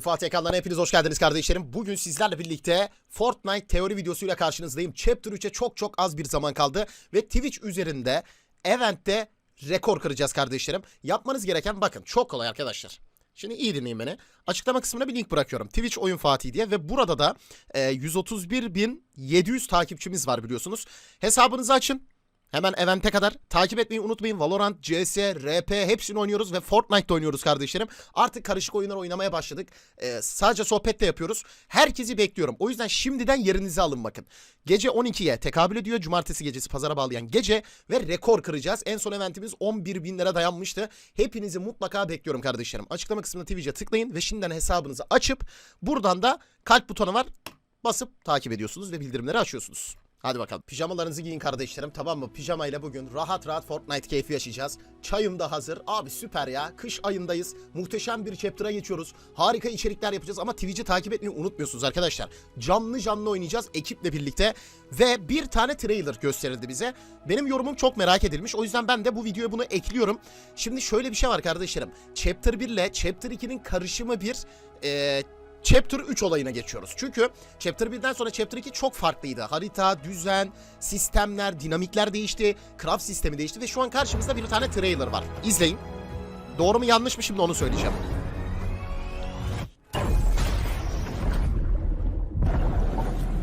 Fatih ekranlarına hepiniz hoş geldiniz kardeşlerim. Bugün sizlerle birlikte Fortnite teori videosuyla karşınızdayım. Chapter 3'e çok çok az bir zaman kaldı ve Twitch üzerinde eventte rekor kıracağız kardeşlerim. Yapmanız gereken bakın çok kolay arkadaşlar. Şimdi iyi dinleyin beni. Açıklama kısmına bir link bırakıyorum. Twitch Oyun Fatih diye ve burada da e, 131.700 takipçimiz var biliyorsunuz. Hesabınızı açın. Hemen event'e kadar takip etmeyi unutmayın. Valorant, CS, RP hepsini oynuyoruz ve Fortnite'da oynuyoruz kardeşlerim. Artık karışık oyunlar oynamaya başladık. Ee, sadece sohbet de yapıyoruz. Herkesi bekliyorum. O yüzden şimdiden yerinizi alın bakın. Gece 12'ye tekabül ediyor. Cumartesi gecesi pazara bağlayan gece ve rekor kıracağız. En son eventimiz 11 bin lira dayanmıştı. Hepinizi mutlaka bekliyorum kardeşlerim. Açıklama kısmına Twitch'e tıklayın ve şimdiden hesabınızı açıp buradan da kalp butonu var. Basıp takip ediyorsunuz ve bildirimleri açıyorsunuz. Hadi bakalım. Pijamalarınızı giyin kardeşlerim tamam mı? Pijamayla bugün rahat rahat Fortnite keyfi yaşayacağız. Çayım da hazır. Abi süper ya. Kış ayındayız. Muhteşem bir chapter'a geçiyoruz. Harika içerikler yapacağız ama Twitch'i takip etmeyi unutmuyorsunuz arkadaşlar. Canlı canlı oynayacağız ekiple birlikte. Ve bir tane trailer gösterildi bize. Benim yorumum çok merak edilmiş. O yüzden ben de bu videoya bunu ekliyorum. Şimdi şöyle bir şey var kardeşlerim. Chapter 1 ile Chapter 2'nin karışımı bir... Eee Chapter 3 olayına geçiyoruz. Çünkü Chapter 1'den sonra Chapter 2 çok farklıydı. Harita, düzen, sistemler, dinamikler değişti. Craft sistemi değişti ve şu an karşımızda bir tane trailer var. İzleyin. Doğru mu yanlış mı şimdi onu söyleyeceğim.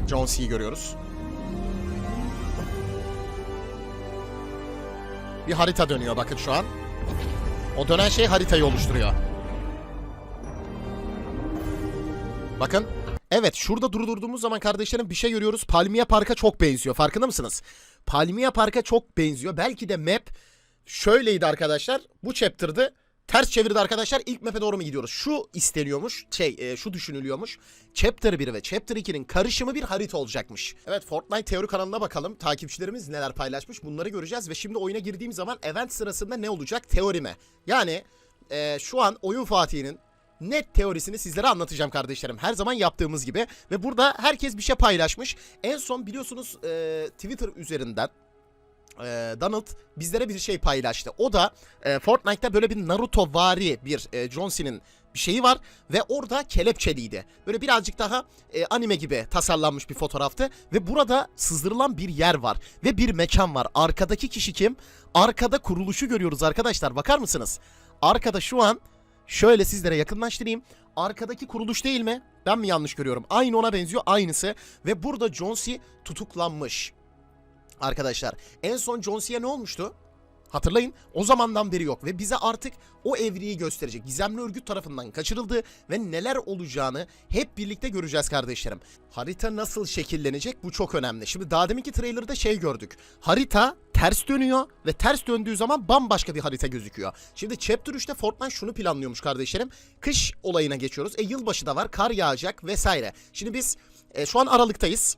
John C'yi görüyoruz. Bir harita dönüyor bakın şu an. O dönen şey haritayı oluşturuyor. Bakın. Evet şurada durdurduğumuz zaman kardeşlerim bir şey görüyoruz. Palmiye Park'a çok benziyor. Farkında mısınız? Palmiye Park'a çok benziyor. Belki de map şöyleydi arkadaşlar. Bu chapter'dı. Ters çevirdi arkadaşlar. İlk map'e doğru mu gidiyoruz? Şu isteniyormuş. Şey e, şu düşünülüyormuş. Chapter 1 ve Chapter 2'nin karışımı bir harita olacakmış. Evet Fortnite teori kanalına bakalım. Takipçilerimiz neler paylaşmış bunları göreceğiz. Ve şimdi oyuna girdiğim zaman event sırasında ne olacak? Teorime. Yani e, şu an oyun Fatih'inin net teorisini sizlere anlatacağım kardeşlerim. Her zaman yaptığımız gibi. Ve burada herkes bir şey paylaşmış. En son biliyorsunuz e, Twitter üzerinden e, Donald bizlere bir şey paylaştı. O da e, Fortnite'ta böyle bir Naruto vari bir e, John bir şeyi var ve orada kelepçeliydi. Böyle birazcık daha e, anime gibi tasarlanmış bir fotoğraftı ve burada sızdırılan bir yer var ve bir mekan var. Arkadaki kişi kim? Arkada kuruluşu görüyoruz arkadaşlar. Bakar mısınız? Arkada şu an Şöyle sizlere yakınlaştırayım. Arkadaki kuruluş değil mi? Ben mi yanlış görüyorum? Aynı ona benziyor, aynısı. Ve burada John C. tutuklanmış. Arkadaşlar, en son John C'ye ne olmuştu? Hatırlayın o zamandan beri yok ve bize artık o evriyi gösterecek. Gizemli örgüt tarafından kaçırıldı ve neler olacağını hep birlikte göreceğiz kardeşlerim. Harita nasıl şekillenecek bu çok önemli. Şimdi daha deminki trailer'da şey gördük. Harita ters dönüyor ve ters döndüğü zaman bambaşka bir harita gözüküyor. Şimdi Chapter 3'te Fortnite şunu planlıyormuş kardeşlerim. Kış olayına geçiyoruz. E yılbaşı da var, kar yağacak vesaire. Şimdi biz e, şu an Aralık'tayız.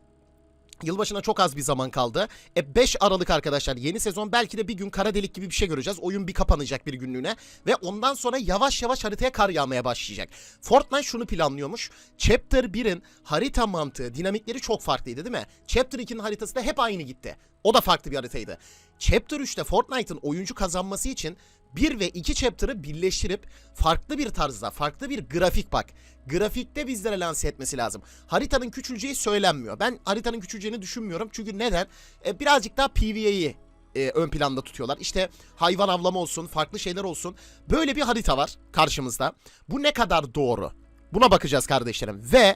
Yılbaşına çok az bir zaman kaldı. E 5 Aralık arkadaşlar yeni sezon belki de bir gün kara delik gibi bir şey göreceğiz. Oyun bir kapanacak bir günlüğüne ve ondan sonra yavaş yavaş haritaya kar yağmaya başlayacak. Fortnite şunu planlıyormuş. Chapter 1'in harita mantığı, dinamikleri çok farklıydı değil mi? Chapter 2'nin haritası da hep aynı gitti. O da farklı bir haritaydı. Chapter 3'te Fortnite'ın oyuncu kazanması için 1 ve 2 chapter'ı birleştirip farklı bir tarzda, farklı bir grafik bak. Grafikte bizlere lanse etmesi lazım. Haritanın küçüleceği söylenmiyor. Ben haritanın küçüleceğini düşünmüyorum. Çünkü neden? E, birazcık daha PvE'yi e, ön planda tutuyorlar. İşte hayvan avlama olsun, farklı şeyler olsun. Böyle bir harita var karşımızda. Bu ne kadar doğru? Buna bakacağız kardeşlerim. Ve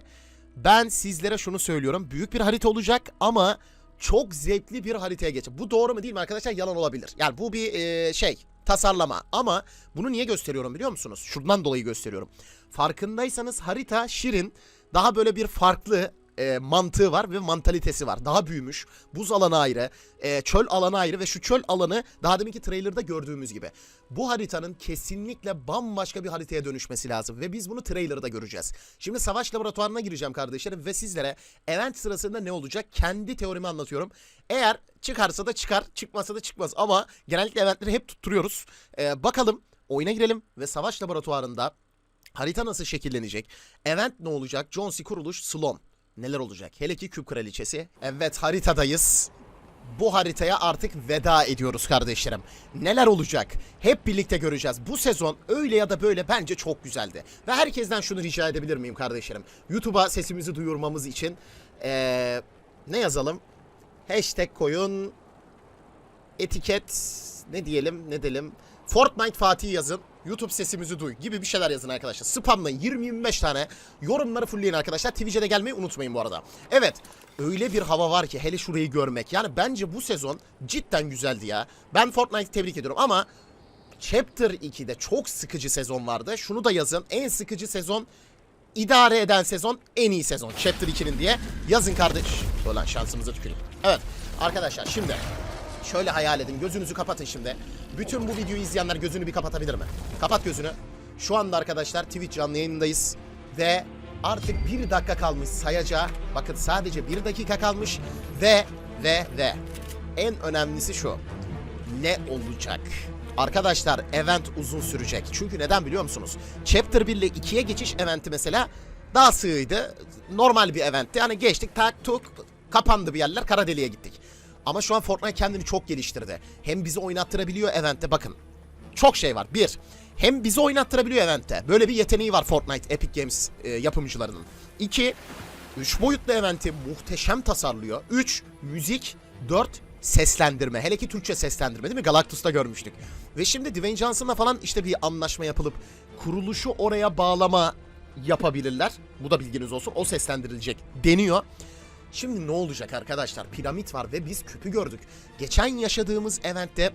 ben sizlere şunu söylüyorum. Büyük bir harita olacak ama çok zevkli bir haritaya geçecek. Bu doğru mu değil mi arkadaşlar? Yalan olabilir. Yani bu bir e, şey tasarlama ama bunu niye gösteriyorum biliyor musunuz? Şundan dolayı gösteriyorum. Farkındaysanız harita Şirin daha böyle bir farklı e, mantığı var ve mantalitesi var. Daha büyümüş. Buz alanı ayrı, e, çöl alanı ayrı ve şu çöl alanı daha deminki trailer'da gördüğümüz gibi. Bu haritanın kesinlikle bambaşka bir haritaya dönüşmesi lazım ve biz bunu trailer'da göreceğiz. Şimdi savaş laboratuvarına gireceğim kardeşlerim ve sizlere event sırasında ne olacak kendi teorimi anlatıyorum. Eğer çıkarsa da çıkar, çıkmasa da çıkmaz ama genellikle eventleri hep tutturuyoruz. E, bakalım oyuna girelim ve savaş laboratuvarında harita nasıl şekillenecek? Event ne olacak? C. kuruluş Slon. Neler olacak? Hele ki küp kraliçesi. Evet haritadayız. bu haritaya artık veda ediyoruz kardeşlerim. Neler olacak? Hep birlikte göreceğiz. Bu sezon öyle ya da böyle bence çok güzeldi. Ve herkesten şunu rica edebilir miyim kardeşlerim? YouTube'a sesimizi duyurmamız için ee, ne yazalım? Hashtag koyun. Etiket ne diyelim ne diyelim. Fortnite Fatih yazın. YouTube sesimizi duy gibi bir şeyler yazın arkadaşlar. Spamlayın 20-25 tane. Yorumları fullleyin arkadaşlar. Twitch'e de gelmeyi unutmayın bu arada. Evet. Öyle bir hava var ki hele şurayı görmek. Yani bence bu sezon cidden güzeldi ya. Ben Fortnite'ı tebrik ediyorum ama Chapter 2'de çok sıkıcı sezon vardı. Şunu da yazın. En sıkıcı sezon idare eden sezon en iyi sezon. Chapter 2'nin diye yazın kardeş. Ulan şansımıza tüküreyim. Evet arkadaşlar şimdi şöyle hayal edin. Gözünüzü kapatın şimdi. Bütün bu videoyu izleyenler gözünü bir kapatabilir mi? Kapat gözünü. Şu anda arkadaşlar Twitch canlı yayındayız. Ve artık bir dakika kalmış sayaca. Bakın sadece bir dakika kalmış. Ve ve ve en önemlisi şu. Ne olacak? Arkadaşlar event uzun sürecek. Çünkü neden biliyor musunuz? Chapter 1 ile 2'ye geçiş eventi mesela daha sığıydı. Normal bir eventti. Hani geçtik tak tuk kapandı bir yerler kara deliğe gittik. Ama şu an Fortnite kendini çok geliştirdi. Hem bizi oynattırabiliyor eventte bakın. Çok şey var. Bir, hem bizi oynattırabiliyor eventte. Böyle bir yeteneği var Fortnite Epic Games e, yapımcılarının. İki, üç boyutlu eventi muhteşem tasarlıyor. Üç, müzik. Dört, seslendirme. Hele ki Türkçe seslendirme değil mi? Galactus'ta görmüştük. Ve şimdi Dwayne Johnson'la falan işte bir anlaşma yapılıp kuruluşu oraya bağlama yapabilirler. Bu da bilginiz olsun. O seslendirilecek deniyor. Şimdi ne olacak arkadaşlar? Piramit var ve biz küpü gördük. Geçen yaşadığımız eventte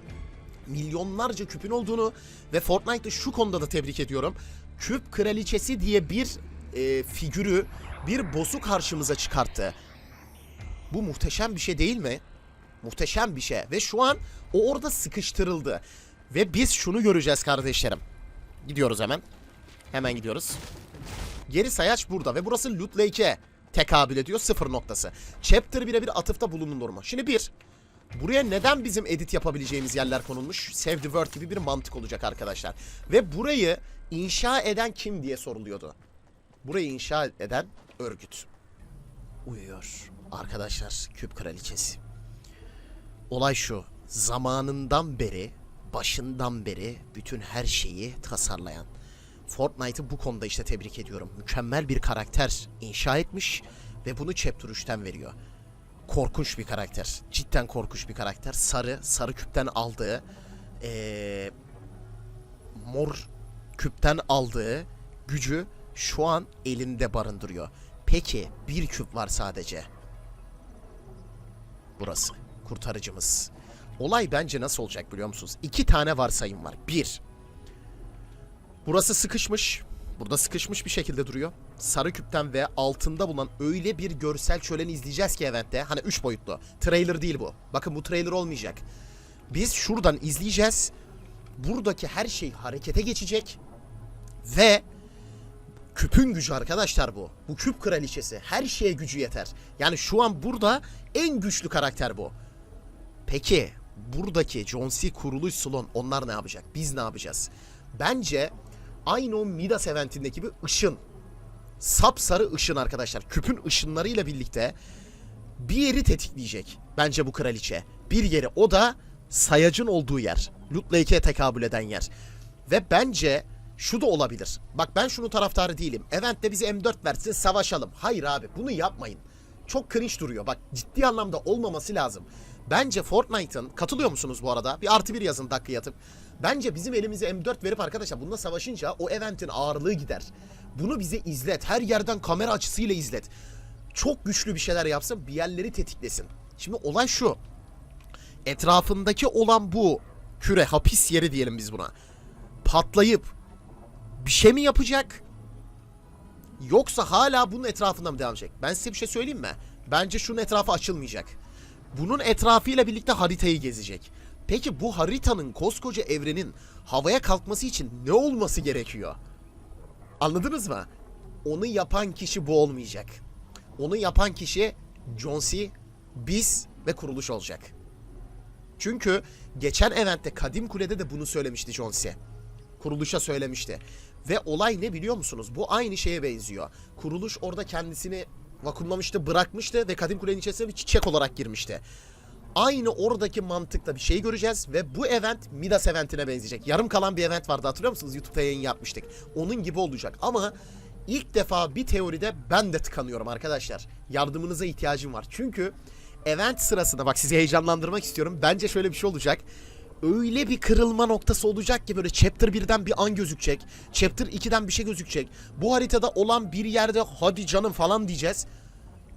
milyonlarca küpün olduğunu ve Fortnite'ı şu konuda da tebrik ediyorum. Küp kraliçesi diye bir e, figürü, bir boss'u karşımıza çıkarttı. Bu muhteşem bir şey değil mi? Muhteşem bir şey. Ve şu an o orada sıkıştırıldı. Ve biz şunu göreceğiz kardeşlerim. Gidiyoruz hemen. Hemen gidiyoruz. Geri sayaç burada ve burası Loot Lake'e tekabül ediyor sıfır noktası. Chapter 1'e bir atıfta bulunur mu? Şimdi bir, buraya neden bizim edit yapabileceğimiz yerler konulmuş? Save the World gibi bir mantık olacak arkadaşlar. Ve burayı inşa eden kim diye soruluyordu. Burayı inşa eden örgüt. Uyuyor. Arkadaşlar küp kraliçesi. Olay şu. Zamanından beri, başından beri bütün her şeyi tasarlayan. Fortnite'ı bu konuda işte tebrik ediyorum. Mükemmel bir karakter inşa etmiş ve bunu Chapter 3'ten veriyor. Korkunç bir karakter. Cidden korkunç bir karakter. Sarı, sarı küpten aldığı, ee, mor küpten aldığı gücü şu an elinde barındırıyor. Peki bir küp var sadece. Burası. Kurtarıcımız. Olay bence nasıl olacak biliyor musunuz? İki tane varsayım var. Bir, Burası sıkışmış. Burada sıkışmış bir şekilde duruyor. Sarı küpten ve altında bulunan öyle bir görsel şöleni izleyeceğiz ki eventte. Hani 3 boyutlu. Trailer değil bu. Bakın bu trailer olmayacak. Biz şuradan izleyeceğiz. Buradaki her şey harekete geçecek. Ve küpün gücü arkadaşlar bu. Bu küp kraliçesi. Her şeye gücü yeter. Yani şu an burada en güçlü karakter bu. Peki buradaki John C. kuruluş salon onlar ne yapacak? Biz ne yapacağız? Bence aynı o Midas eventindeki bir ışın. Sapsarı ışın arkadaşlar. Küpün ışınlarıyla birlikte bir yeri tetikleyecek. Bence bu kraliçe. Bir yeri o da sayacın olduğu yer. Loot Lake'e tekabül eden yer. Ve bence şu da olabilir. Bak ben şunu taraftarı değilim. Eventte bize M4 versin savaşalım. Hayır abi bunu yapmayın. Çok cringe duruyor. Bak ciddi anlamda olmaması lazım. Bence Fortnite'ın katılıyor musunuz bu arada? Bir artı bir yazın dakika yatıp. Bence bizim elimize M4 verip arkadaşlar bununla savaşınca o eventin ağırlığı gider. Bunu bize izlet. Her yerden kamera açısıyla izlet. Çok güçlü bir şeyler yapsın bir yerleri tetiklesin. Şimdi olay şu. Etrafındaki olan bu küre hapis yeri diyelim biz buna. Patlayıp bir şey mi yapacak? Yoksa hala bunun etrafında mı devam edecek? Ben size bir şey söyleyeyim mi? Bence şunun etrafı açılmayacak. Bunun etrafıyla birlikte haritayı gezecek. Peki bu haritanın koskoca evrenin havaya kalkması için ne olması gerekiyor? Anladınız mı? Onu yapan kişi bu olmayacak. Onu yapan kişi John C, biz ve kuruluş olacak. Çünkü geçen eventte Kadim Kule'de de bunu söylemişti John C. Kuruluşa söylemişti. Ve olay ne biliyor musunuz? Bu aynı şeye benziyor. Kuruluş orada kendisini vakumlamıştı, bırakmıştı ve Kadim Kule'nin içerisine bir çiçek olarak girmişti. Aynı oradaki mantıkla bir şey göreceğiz ve bu event Midas eventine benzeyecek. Yarım kalan bir event vardı hatırlıyor musunuz? YouTube'da yayın yapmıştık. Onun gibi olacak ama ilk defa bir teoride ben de tıkanıyorum arkadaşlar. Yardımınıza ihtiyacım var. Çünkü event sırasında bak sizi heyecanlandırmak istiyorum. Bence şöyle bir şey olacak. Öyle bir kırılma noktası olacak ki böyle chapter 1'den bir an gözükecek. Chapter 2'den bir şey gözükecek. Bu haritada olan bir yerde hadi canım falan diyeceğiz.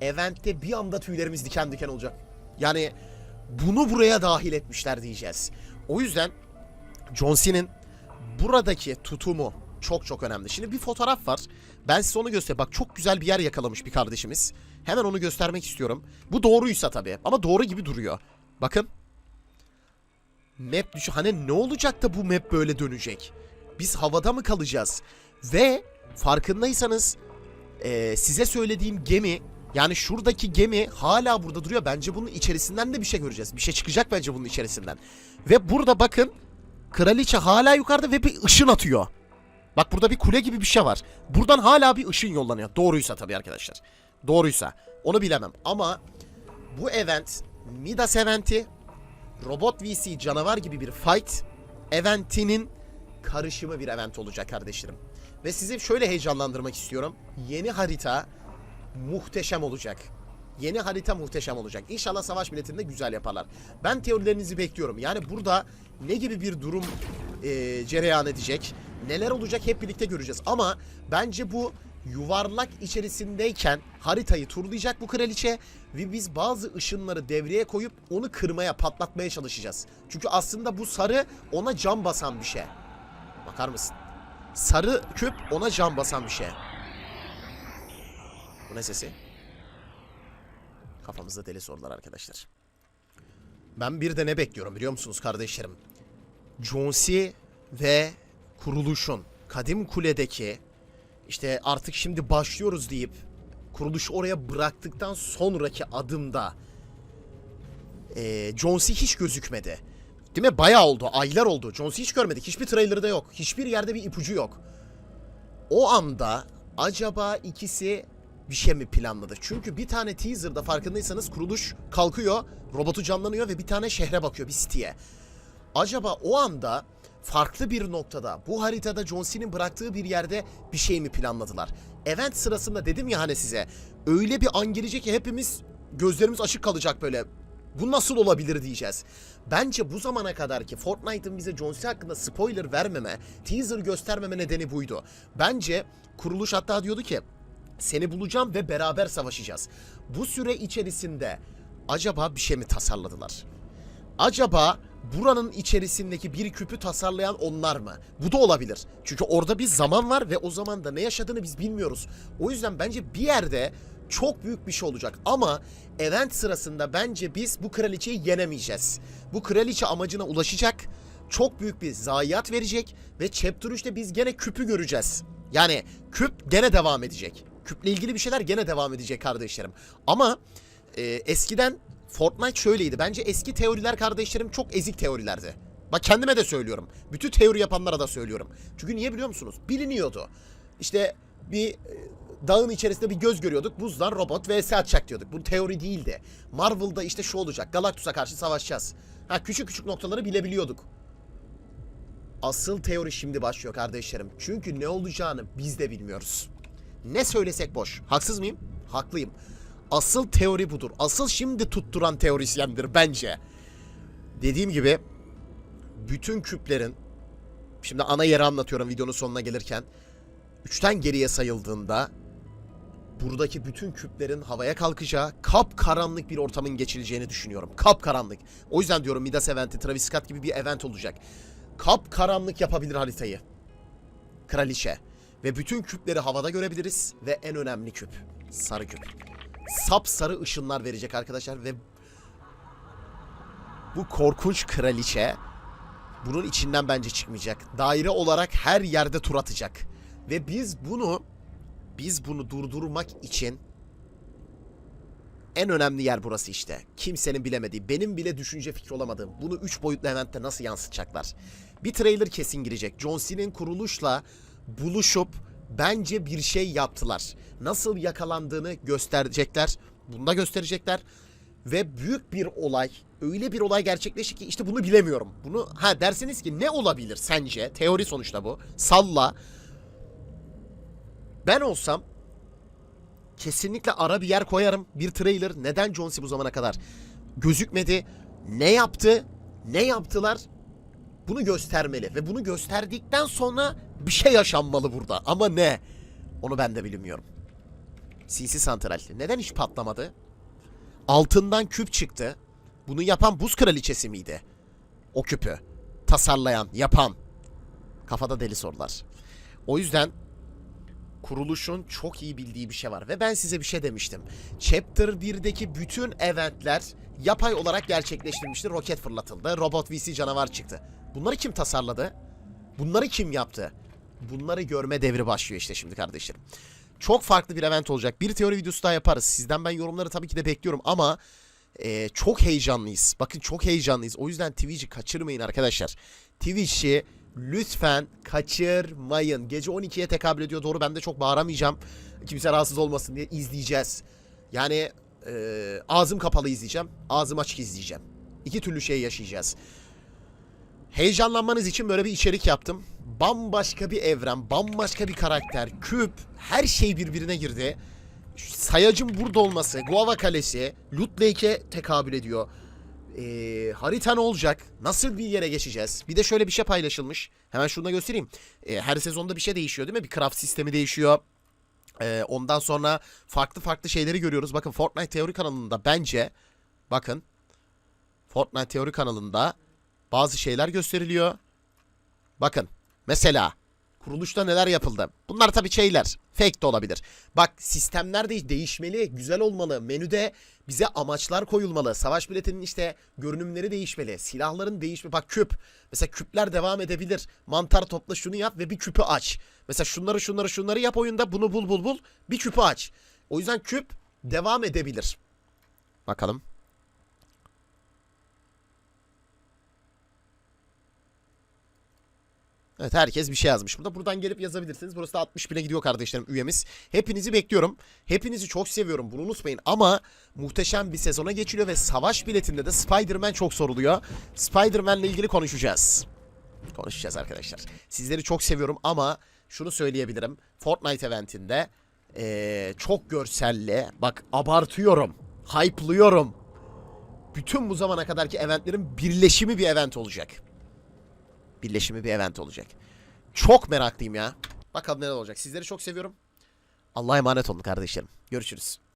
Event'te bir anda tüylerimiz diken diken olacak. Yani bunu buraya dahil etmişler diyeceğiz. O yüzden John Cena'nın buradaki tutumu çok çok önemli. Şimdi bir fotoğraf var. Ben size onu göstereyim. Bak çok güzel bir yer yakalamış bir kardeşimiz. Hemen onu göstermek istiyorum. Bu doğruysa tabii. Ama doğru gibi duruyor. Bakın. Map düşü. Hani ne olacak da bu map böyle dönecek? Biz havada mı kalacağız? Ve farkındaysanız eee, size söylediğim gemi yani şuradaki gemi hala burada duruyor. Bence bunun içerisinden de bir şey göreceğiz. Bir şey çıkacak bence bunun içerisinden. Ve burada bakın kraliçe hala yukarıda ve bir ışın atıyor. Bak burada bir kule gibi bir şey var. Buradan hala bir ışın yollanıyor. Doğruysa tabii arkadaşlar. Doğruysa. Onu bilemem. Ama bu event Midas eventi Robot VC canavar gibi bir fight eventinin karışımı bir event olacak kardeşlerim. Ve sizi şöyle heyecanlandırmak istiyorum. Yeni harita muhteşem olacak. Yeni harita muhteşem olacak. İnşallah savaş biletinde güzel yaparlar. Ben teorilerinizi bekliyorum. Yani burada ne gibi bir durum eee cereyan edecek, neler olacak hep birlikte göreceğiz. Ama bence bu yuvarlak içerisindeyken haritayı turlayacak bu kraliçe ve biz bazı ışınları devreye koyup onu kırmaya, patlatmaya çalışacağız. Çünkü aslında bu sarı ona cam basan bir şey. Bakar mısın? Sarı küp ona cam basan bir şey. Bu ne sesi? Kafamızda deli sorular arkadaşlar. Ben bir de ne bekliyorum biliyor musunuz kardeşlerim? Jonsi ve kuruluşun Kadim Kule'deki işte artık şimdi başlıyoruz deyip kuruluşu oraya bıraktıktan sonraki adımda eee Jonsi hiç gözükmedi. Değil mi? Bayağı oldu. Aylar oldu. Jonsi hiç görmedik. Hiçbir trailer'da yok. Hiçbir yerde bir ipucu yok. O anda acaba ikisi bir şey mi planladı? Çünkü bir tane teaser'da farkındaysanız kuruluş kalkıyor, robotu canlanıyor ve bir tane şehre bakıyor, bir city'ye. Acaba o anda farklı bir noktada bu haritada John Cena'nın bıraktığı bir yerde bir şey mi planladılar? Event sırasında dedim ya hani size öyle bir an gelecek ki hepimiz gözlerimiz açık kalacak böyle. Bu nasıl olabilir diyeceğiz. Bence bu zamana kadar ki Fortnite'ın bize John Cena hakkında spoiler vermeme, teaser göstermeme nedeni buydu. Bence kuruluş hatta diyordu ki seni bulacağım ve beraber savaşacağız. Bu süre içerisinde acaba bir şey mi tasarladılar? Acaba buranın içerisindeki bir küpü tasarlayan onlar mı? Bu da olabilir. Çünkü orada bir zaman var ve o zamanda ne yaşadığını biz bilmiyoruz. O yüzden bence bir yerde çok büyük bir şey olacak. Ama event sırasında bence biz bu kraliçeyi yenemeyeceğiz. Bu kraliçe amacına ulaşacak. Çok büyük bir zayiat verecek ve Chapter 3'te biz gene küpü göreceğiz. Yani küp gene devam edecek. Küple ilgili bir şeyler gene devam edecek kardeşlerim. Ama e, eskiden Fortnite şöyleydi. Bence eski teoriler kardeşlerim çok ezik teorilerdi. Bak kendime de söylüyorum. Bütün teori yapanlara da söylüyorum. Çünkü niye biliyor musunuz? Biliniyordu. İşte bir e, dağın içerisinde bir göz görüyorduk. Buzdan robot vs atacak diyorduk. Bu teori değildi. Marvel'da işte şu olacak. Galactus'a karşı savaşacağız. Ha küçük küçük noktaları bilebiliyorduk. Asıl teori şimdi başlıyor kardeşlerim. Çünkü ne olacağını biz de bilmiyoruz. Ne söylesek boş. Haksız mıyım? Haklıyım. Asıl teori budur. Asıl şimdi tutturan teorisyendir bence. Dediğim gibi bütün küplerin şimdi ana yeri anlatıyorum videonun sonuna gelirken. Üçten geriye sayıldığında buradaki bütün küplerin havaya kalkacağı, kap karanlık bir ortamın geçileceğini düşünüyorum. Kap karanlık. O yüzden diyorum Midas eventi, Travis Scott gibi bir event olacak. Kap karanlık yapabilir haritayı. Kraliçe. Ve bütün küpleri havada görebiliriz. Ve en önemli küp. Sarı küp. Sap sarı ışınlar verecek arkadaşlar. Ve bu korkunç kraliçe bunun içinden bence çıkmayacak. Daire olarak her yerde tur atacak. Ve biz bunu biz bunu durdurmak için en önemli yer burası işte. Kimsenin bilemediği, benim bile düşünce fikri olamadığım. Bunu 3 boyutlu eventte nasıl yansıtacaklar? Bir trailer kesin girecek. John Cena'nın kuruluşla buluşup bence bir şey yaptılar. Nasıl yakalandığını gösterecekler. Bunu da gösterecekler. Ve büyük bir olay öyle bir olay gerçekleşti ki işte bunu bilemiyorum. Bunu ha dersiniz ki ne olabilir sence? Teori sonuçta bu. Salla. Ben olsam kesinlikle ara bir yer koyarım. Bir trailer. Neden C. bu zamana kadar gözükmedi? Ne yaptı? Ne yaptılar? Bunu göstermeli. Ve bunu gösterdikten sonra bir şey yaşanmalı burada. Ama ne? Onu ben de bilmiyorum. CC Santral. Neden hiç patlamadı? Altından küp çıktı. Bunu yapan buz kraliçesi miydi? O küpü. Tasarlayan, yapan. Kafada deli sorular. O yüzden kuruluşun çok iyi bildiği bir şey var. Ve ben size bir şey demiştim. Chapter 1'deki bütün eventler yapay olarak gerçekleştirilmişti. Roket fırlatıldı. Robot VC canavar çıktı. Bunları kim tasarladı? Bunları kim yaptı? Bunları görme devri başlıyor işte şimdi kardeşlerim. Çok farklı bir event olacak. Bir teori videosu daha yaparız. Sizden ben yorumları tabii ki de bekliyorum ama e, çok heyecanlıyız. Bakın çok heyecanlıyız. O yüzden Twitch'i kaçırmayın arkadaşlar. Twitch'i lütfen kaçırmayın. Gece 12'ye tekabül ediyor. Doğru ben de çok bağıramayacağım. Kimse rahatsız olmasın diye izleyeceğiz. Yani e, ağzım kapalı izleyeceğim. Ağzım açık izleyeceğim. İki türlü şey yaşayacağız. Heyecanlanmanız için böyle bir içerik yaptım. Bambaşka bir evren, bambaşka bir karakter, küp, her şey birbirine girdi. Sayacın burada olması, Guava Kalesi, Loot Lake'e tekabül ediyor. Ee, harita ne olacak? Nasıl bir yere geçeceğiz? Bir de şöyle bir şey paylaşılmış. Hemen şunu da göstereyim. Ee, her sezonda bir şey değişiyor değil mi? Bir craft sistemi değişiyor. Ee, ondan sonra farklı farklı şeyleri görüyoruz. Bakın Fortnite Teori kanalında bence bakın Fortnite Teori kanalında bazı şeyler gösteriliyor. Bakın mesela kuruluşta neler yapıldı. Bunlar tabii şeyler. Fake de olabilir. Bak sistemler de değişmeli, güzel olmalı. Menüde bize amaçlar koyulmalı. Savaş biletinin işte görünümleri değişmeli. Silahların değişmeli. Bak küp. Mesela küpler devam edebilir. Mantar topla şunu yap ve bir küpü aç. Mesela şunları şunları şunları yap oyunda. Bunu bul bul bul. Bir küpü aç. O yüzden küp devam edebilir. Bakalım. Evet herkes bir şey yazmış burada. Buradan gelip yazabilirsiniz. Burası da 60 bine gidiyor kardeşlerim üyemiz. Hepinizi bekliyorum. Hepinizi çok seviyorum. Bunu unutmayın. Ama muhteşem bir sezona geçiliyor ve savaş biletinde de Spider-Man çok soruluyor. Spider-Man'le ilgili konuşacağız. Konuşacağız arkadaşlar. Sizleri çok seviyorum ama şunu söyleyebilirim. Fortnite eventinde eee, çok görselli. Bak abartıyorum. Hype'lıyorum. Bütün bu zamana kadarki eventlerin birleşimi bir event olacak birleşimi bir event olacak. Çok meraklıyım ya. Bakalım neler olacak. Sizleri çok seviyorum. Allah'a emanet olun kardeşlerim. Görüşürüz.